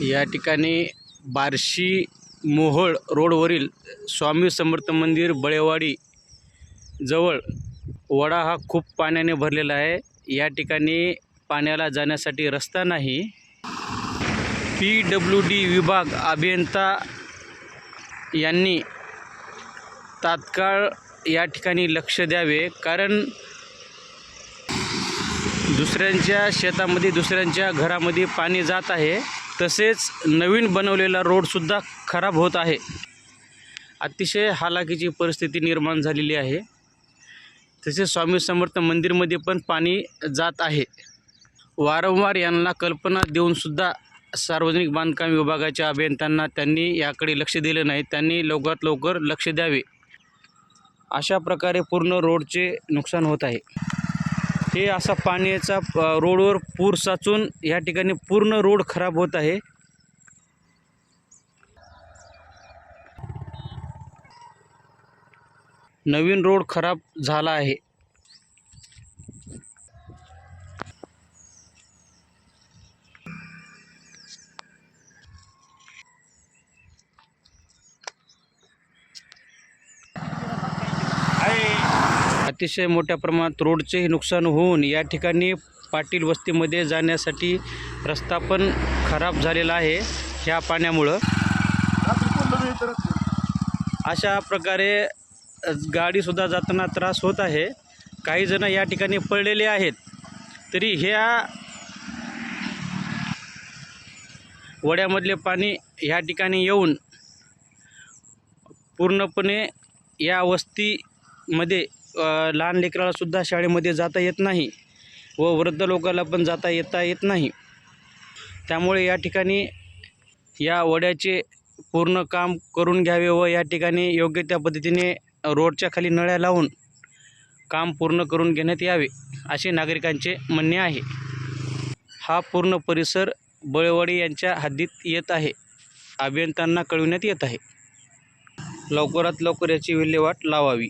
या ठिकाणी बार्शी मोहोळ रोडवरील स्वामी समर्थ मंदिर बळेवाडी जवळ वडा हा खूप पाण्याने भरलेला आहे. या ठिकाणी पाण्याला जाण्यासाठी रस्ता नाही. पी डब्ल्यू डी विभाग अभियंता यांनी तात्काळ या ठिकाणी लक्ष द्यावे कारण दुसऱ्यांच्या शेतामध्ये दुसऱ्यांच्या घरामध्ये पाणी जात आहे. तसेच नवीन बनवलेला रोडसुद्धा खराब होत आहे. अतिशय हालाकीची परिस्थिती निर्माण झालेली आहे. तसेच स्वामी समर्थ मंदिरमध्ये पण पाणी जात आहे. वारंवार यांना कल्पना देऊनसुद्धा सार्वजनिक बांधकाम विभागाच्या अभियंत्यांना त्यांनी याकडे लक्ष दिले नाही. त्यांनी लवकरात लवकर लक्ष द्यावे. अशा प्रकारे पूर्ण रोडचे नुकसान होत आहे. हे असा पाण्याचा रोडवर पूर साचून या ठिकाणी पूर्ण रोड खराब होत आहे. नवीन रोड खराब झाला आहे. अतिशय मोठ्या प्रमाणात रोडचेही नुकसान होऊन या ठिकाणी पाटील वस्तीमध्ये जाण्यासाठी रस्ता पण खराब झालेला आहे ह्या पाण्यामुळं. अशा प्रकारे गाडीसुद्धा जाताना त्रास होत आहे. काही जण या ठिकाणी पडलेले आहेत. तरी ह्या वड्यामधले पाणी ह्या ठिकाणी येऊन पूर्णपणे या वस्तीमध्ये लहान लेकराला सुद्धा शाळेमध्ये जाता येत नाही व वृद्ध लोकांना पण जाता येता येत नाही. त्यामुळे या ठिकाणी या वड्याचे पूर्ण काम करून घ्यावे व या ठिकाणी योग्य त्या पद्धतीने रोडच्या खाली नळ्या लावून काम पूर्ण करून घेण्यात यावे असे नागरिकांचे म्हणणे आहे. हा पूर्ण परिसर बळेवाडी यांच्या हद्दीत येत आहे. अभियंत्यांना कळविण्यात येत आहे. लवकरात लवकर याची विल्हेवाट लावावी.